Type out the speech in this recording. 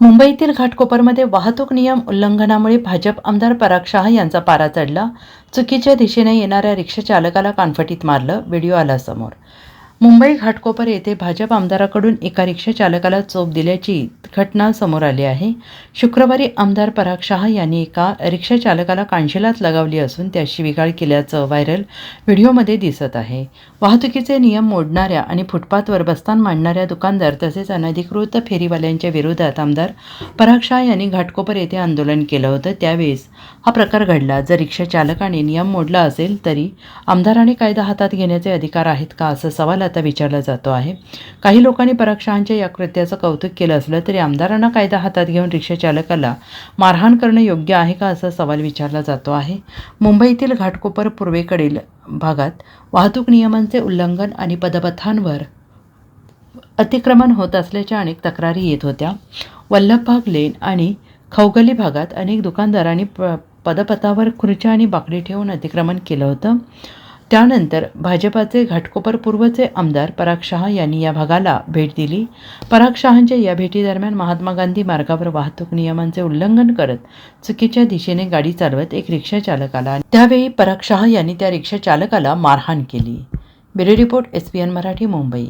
मुंबईतील घाटकोपरमध्ये वाहतूक नियम उल्लंघनामुळे भाजप आमदार पराग शाह यांचा पारा चढला. चुकीच्या दिशेने येणाऱ्या रिक्षा चालकाला कानफटीत मारलं. व्हिडिओ आला समोर. मुंबई घाटकोपर येथे भाजप आमदाराकडून एका रिक्षा चालकाला चोप दिल्याची घटना समोर आली आहे. शुक्रवारी आमदार पराग शहा यांनी एका रिक्षा चालकाला कानशिलात लगावली असून त्याशी शिवीगाळ केल्याचं व्हायरल व्हिडिओमध्ये दिसत आहे. वाहतुकीचे नियम मोडणाऱ्या आणि फुटपाथवर बस्तान मांडणाऱ्या दुकानदार तसेच अनधिकृत फेरीवाल्यांच्या विरोधात आमदार पराग शहा यांनी घाटकोपर येथे आंदोलन केलं होतं. त्यावेळेस हा प्रकार घडला. जर रिक्षा चालकाने नियम मोडला असेल तरी आमदाराने कायदा हातात घेण्याचे अधिकार आहेत का? असं सवाल आता विचारला जातो आहे. काही लोकांनी परक्षांच्या या कृत्याचं कौतुक केलं असलं तरी आमदारांना कायदा हातात घेऊन रिक्षाचालकाला मारहाण करणं योग्य आहे का असा सवाल विचारला जातो आहे. मुंबईतील घाटकोपर पूर्वेकडील भागात वाहतूक नियमांचे उल्लंघन आणि पदपथांवर अतिक्रमण होत असल्याच्या अनेक तक्रारी येत होत्या. वल्लभबाग लेन आणि खवगली भागात अनेक दुकानदारांनी प पदपथावर खुर्च्या आणि बाकडी ठेवून अतिक्रमण केलं होतं. त्यानंतर भाजपाचे घाटकोपर पूर्वचे आमदार पराग शहा यांनी या भागाला भेट दिली. पराग शहांच्या या भेटीदरम्यान महात्मा गांधी मार्गावर वाहतूक नियमांचे उल्लंघन करत चुकीच्या दिशेने गाडी चालवत एक रिक्षा चालकाला त्यावेळी पराग शहा यांनी त्या रिक्षा चालकाला मारहाण केली. Bureau report S P N Marathi Mumbai.